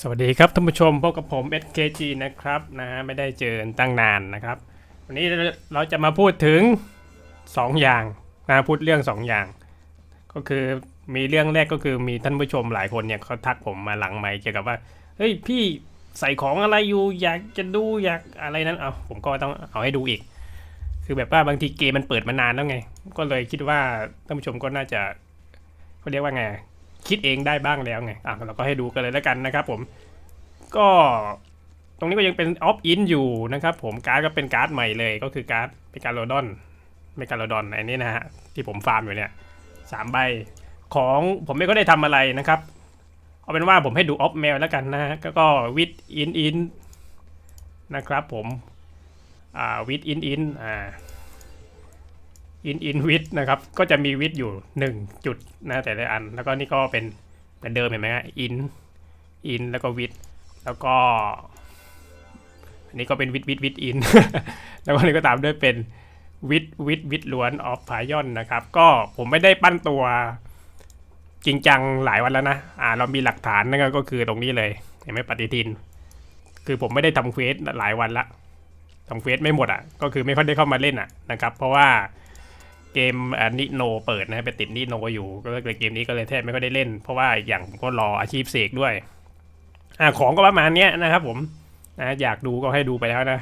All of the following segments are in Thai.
สวัสดีครับท่านผู้ชมพบกับผม SKG นะครับนะฮะไม่ได้เจอตั้งนานนะครับ วันนี้เราจะมาพูดถึง 2 อย่างนะพูดเรื่อง 2 อย่าง ก็คือมีเรื่องแรกก็คือมีท่านผู้ชมหลายคนเนี่ยเขาทักผมมาหลังไมค์เกี่ยวกับว่าเฮ้ยพี่ใส่ของอะไรอยู่อยากจะดูอยากอะไรนั้นเอาผมก็ต้องเอาให้ดูอีก คือแบบว่าบางทีเกมมันเปิดมานานแล้วไง ก็เลยคิดว่าท่านผู้ชมก็น่าจะเขาเรียกว่าไง คิดเองได้บ้างแล้วไงอะเราก็ให้ดูกันเลยแล้วกันนะครับผมก็ตรงนี้ก็ยังเป็นออฟอินอยู่นะครับผมการ์ดก็เป็นการ์ดใหม่เลยก็คือการ์ดเมกาโลดอนเมกาโลดอนอันนี้นะฮะที่ผมฟาร์มอยู่เนี่ยสามใบของผมไม่ก็ได้ทำอะไรนะครับ เอาเป็นว่าผมให้ดูออฟแมวแล้วกันนะฮะก็ก็วิดอินอินนะครับผมอ่าวิดอินอินอ่า อินอินวิดนะครับ ก็จะมีวิดอยู่หนึ่งจุดนะแต่ละอัน แล้วก็นี่ก็เป็นเหมือนเดิมเห็นไหมฮะอินอินแล้วก็วิดแล้วก็ อันนี้ก็เป็นวิดวิดวิดอินแล้วก็นี่ก็ตามด้วยเป็นวิดวิดวิดล้วนออฟพายอนนะครับ ก็ผมไม่ได้ปั้นตัวจริงจังหลายวันแล้วนะ อ่า เรามีหลักฐานนั่นก็คือตรงนี้เลย เห็นไหมปฏิทิน คือผมไม่ได้ทำเควสหลายวันละทำเควสไม่หมดอะ ก็คือไม่ค่อยได้เข้ามาเล่นอะนะครับ เพราะว่า เกมอันนิโนเปิดนะไปติดนิโนอยู่ก็เลยเกมนี้ก็เลยแทบไม่ค่อยได้เล่น เพราะว่าอย่างก็รออาชีพเสกด้วยอ่าของก็ประมาณเนี้ยนะครับผมนะอยากดูก็ให้ดูไปแล้วนะ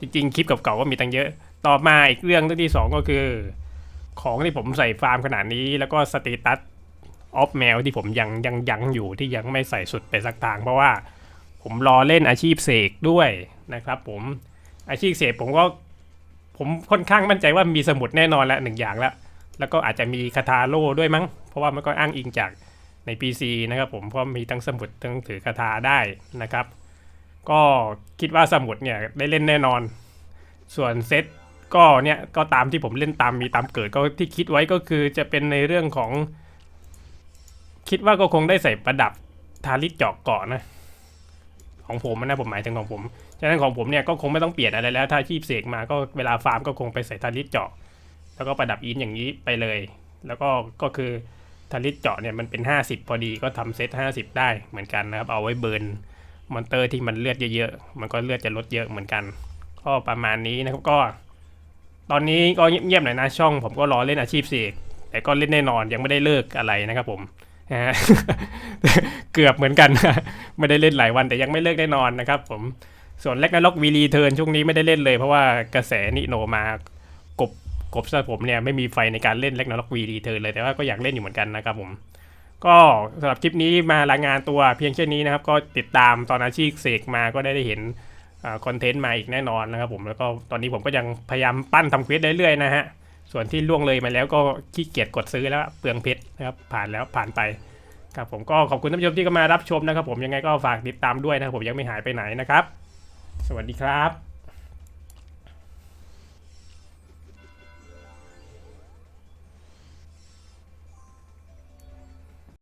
จริง ๆ คลิปเก่าๆก็มีตั้งเยอะ ต่อมาอีกเรื่องที่สองก็คือ ของที่ผมใส่ฟาร์มขนาดนี้แล้วก็สเตตัสออฟแมวที่ผมยังยังยังอยู่ที่ยังไม่ใส่สุดไปสักทาง เพราะว่าผมรอเล่นอาชีพเสกด้วยนะครับผมอาชีพเสกผมก็ ผมค่อนข้างมั่นใจว่ามีสมุดแน่นอนแล้วหนึ่งอย่างแล้วแล้วก็อาจจะมีคาทาโร่ด้วยมั้ง เพราะว่ามันก็อ้างอิงจากใน PC นะครับผมเพราะมีทั้งสมุดทั้งถือคาถาได้นะครับ ก็คิดว่าสมุดเนี่ยได้เล่นแน่นอน ส่วนเซตก็เนี่ยก็ตามที่ผมเล่นตามมีตามเกิดก็ที่คิดไว้ก็คือจะเป็นในเรื่องของ คิดว่าก็คงได้ใส่ประดับทาริสเจาะเกาะนะ ของผมนะผมหมายถึงของผม ฉะนั้นของผมเนี่ยก็คงไม่ต้องเปลี่ยนอะไรแล้ว ถ้าชีพเสกมาก็เวลาฟาร์มก็คงไปใส่ทาริสเจาะ แล้วก็ประดับอินอย่างนี้ไปเลย แล้วก็ก็คือทาริสเจาะเนี่ยมันเป็น 50 พอดีก็ทำเซต50 ได้เหมือนกันนะครับ เอาไว้เบิร์นมอนเตอร์ที่มันเลือดเยอะๆ มันก็เลือดจะลดเยอะเหมือนกัน ก็ประมาณนี้นะครับก็ ตอนนี้ก็เงียบๆหน่อยนะช่อง ผมก็รอเล่นอาชีพเสกแต่ก็เล่นแน่นอนยังไม่ได้เลิกอะไรนะครับผม เกือบเหมือนกัน ไม่ได้เล่นหลายวันแต่ยังไม่เลิกแน่นอนนะครับ ผมส่วนแลกนาล็อกวีรีเทิร์นช่วงนี้ไม่ได้เล่นเลยเพราะว่ากระแสนิโนมากบกบซะผมเนี่ยไม่มีไฟในการเล่นแลกนาล็อกวีรีเทิร์นเลยแต่ว่าก็อยากเล่นอยู่เหมือนกันนะครับผมก็สำหรับคลิปนี้มารางานตัวเพียงแค่นี้นะครับ ก็ติดตามตอนอาชีพเสกมาก็ได้ได้เห็นคอนเทนต์มาอีกแน่นอนนะครับผมแล้วก็ตอนนี้ผมก็ยังพยายามปั้นทำเควสเรื่อยๆนะฮะ ส่วนที่ล่วงเลยมาแล้วก็ขี้เกียจกดซื้อแล้วเปลืองเพชรนะครับผ่านแล้วผ่านไปครับผมก็ขอบคุณท่านผู้ชมที่เข้ามารับชมนะครับ ผมยังไงก็ฝากติดตามด้วยนะครับผมยังไม่หายไปไหนนะครับ สวัสดีครับ